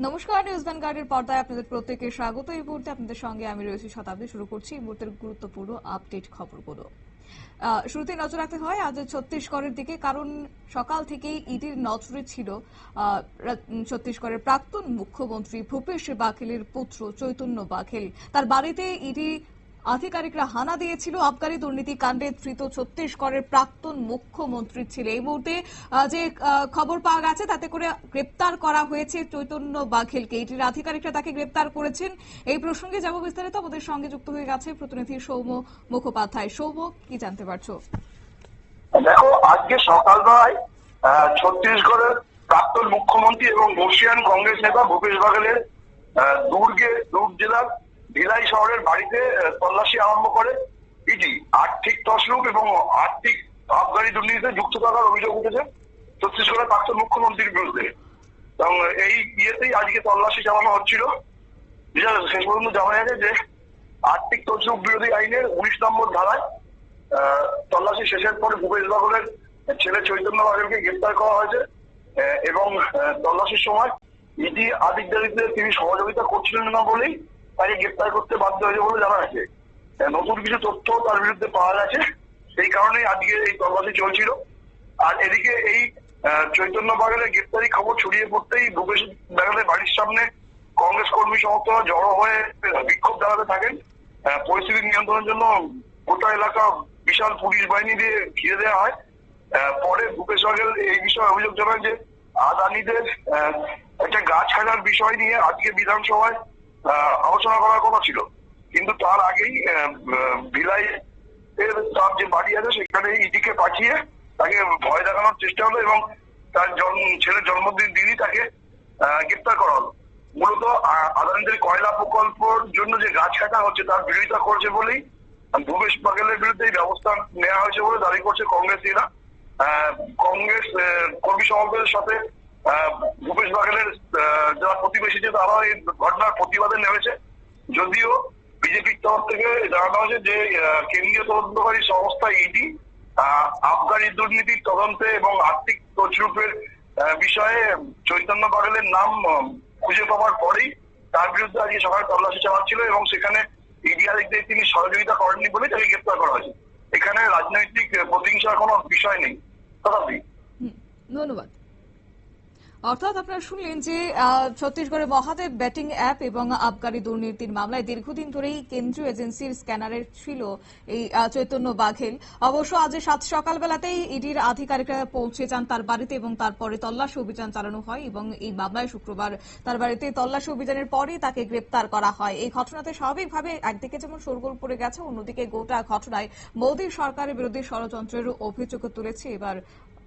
নমস্কার নিউজ ভ্যানগার্ডের পর্দায় আপনাদের প্রত্যেকের স্বাগত। এই মুহূর্তে আপনাদের সঙ্গে আমি রয়েছি শতাব্দী, শুরু করছি এই মুহূর্তের গুরুত্বপূর্ণ আপডেট খবরগুলো। শুরুতে নজর রাখতে হয়, আজ ছত্তিশগড়ের দিকে, কারণ সকাল থেকেই ইডির নজরে ছিল ছত্তিশগড়ের প্রাক্তন মুখ্যমন্ত্রী ভূপেশ বাঘেলের পুত্র চৈতন্য বাঘেল। তার বাড়িতে ইডি আধিকারিকরা হানা দিয়েছিল আবগারি দুর্নীতি কাণ্ডে ধৃত ছত্তিশগড়ের প্রাক্তন মুখ্যমন্ত্রী ছিল। এই মুহূর্তে যে খবর পাওয়া গেছে তাতে করে গ্রেপ্তার করা হয়েছে চৈতন্য বাঘেলকে। এটির আধিকারিকরা তাকে গ্রেপ্তার করেছেন। এই প্রসঙ্গে যাব বিস্তারিত। আমাদের সঙ্গে যুক্ত হয়ে গেছে প্রতিনিধি সৌম মুখোপাধ্যায়। সৌম কি জানতে পারছ? দেখো, আজকে সকালবেলায় ছত্তিশগড়ের প্রাক্তন মুখ্যমন্ত্রী এবং বর্ষিয়ান কংগ্রেস নেতা ভূপেশ বাঘেলের দুর্গে, দুর্গ জেলার ভিলাই শহরের বাড়িতে তল্লাশি আরম্ভ করে ইডি। আর্থিক তসরূপ এবং আর্থিক আবগারি দুর্নীতিতে যুক্ত থাকার অভিযোগ উঠেছে ছত্তিশগড়ের প্রাক্তন মুখ্যমন্ত্রীর বিরুদ্ধে। এবং এই ইয়েতেই আজকে তল্লাশি চালানো হচ্ছিল। যেটা শেষ পর্যন্ত জানা গেছে যে আর্থিক তসরূপ বিরোধী আইনের উনিশ নম্বর ধারায় তল্লাশি শেষের পরে ভূপেশ বাগলের ছেলে চৈতন্য বাগেলকে গ্রেপ্তার করা হয়েছে। এবং তল্লাশির সময় ইডি আধিকারিকদের তিনি সহযোগিতা করছিলেন না বলেই তাকে গ্রেপ্তার করতে বাধ্য হয়েছে বলে জানা গেছে আহ, নতুন কিছু তথ্য তার বিরুদ্ধে পাওয়া গেছে। সেই কারণেই আজকে এই তল্লাশি চলছিল। আর এদিকে এই চৈতন্য বাগেলের গ্রেপ্তারি খবর ছড়িয়ে পড়তেই ভূপেশ বাগেলের বাড়ির সামনে কংগ্রেস কর্মী সমর্থকরা জড়ো হয়ে বিক্ষোভ দেখাতে থাকেন। পরিস্থিতি নিয়ন্ত্রণের জন্য গোটা এলাকা বিশাল পুলিশ বাহিনী দিয়ে ঘিরে দেওয়া হয়। পরে ভূপেশ বাঘেল এই বিষয়ে অভিযোগ জানান যে আদানিদের একটা গাছ কাটার বিষয় নিয়ে আজকে বিধানসভায় আলোচনা করার কথা ছিল। কিন্তু তার আগেই ভিলাই এর তার যে বাড়ি আছে, সেখানে ইডিকে পাঠিয়ে তাকে ভয় দেখানোর চেষ্টা হলো এবং তার ছেলের জন্মদিন দিনই তাকে গ্রেপ্তার করা হলো। মূলত আদানিদের কয়লা প্রকল্পের জন্য যে গাছ কাটা হচ্ছে, তার বিরোধিতা করছে বলেই ভূপেশ বাঘেলের বিরুদ্ধে এই ব্যবস্থা নেওয়া হয়েছে বলে দাবি করছে কংগ্রেসীরা। কংগ্রেস কর্মী সমাবেশের সাথে ভূপেশ বাঘেলের যে তারা এই ঘটনার প্রতিবাদে নেমেছে, যদিও বিজেপির তরফ থেকে জানানো হয়েছে যে কেন্দ্রীয় তদন্তকারী সংস্থা ইডি আবগারি দুর্নীতির তদন্তে এবং আর্থিক তছরূপের বিষয়ে চৈতন্য বাগেলের নাম খুঁজে পাওয়ার পরেই তার বিরুদ্ধে আজকে সকালে তল্লাশি চালাচ্ছিল এবং সেখানে ইডি আধিকারিক তিনি সহযোগিতা করেননি বলে তাকে গ্রেপ্তার করা হয়েছে। এখানে রাজনৈতিক প্রতিহিংসার কোনো বিষয় নেই। তথাপি। ধন্যবাদ। অর্থাৎ আপনারা শুনলেন যে আহ, ছত্তিশগড়ের মহাদেব ব্যাটিং অ্যাপ এবং আবগারি দুর্নীতির মামলায় দীর্ঘদিন ধরেই কেন্দ্রীয় এজেন্সির স্ক্যানারের ছিল এই চৈতন্য বাঘেল। অবশ্য আজ সাত সকালবেলাতেই ইডির আধিকারিকরা পৌঁছে যান তার বাড়িতে এবং তারপরে তল্লাশি অভিযান চালানো হয় এবং এই মামলায় শুক্রবার তার বাড়িতে তল্লাশি অভিযানের পরেই তাকে গ্রেপ্তার করা হয়। এই ঘটনাতে স্বাভাবিকভাবে একদিকে যেমন শোরগোল পড়ে গেছে অন্যদিকে গোটা ঘটনায় মোদী সরকারের বিরুদ্ধে ষড়যন্ত্রের অভিযোগ তুলেছে। এবার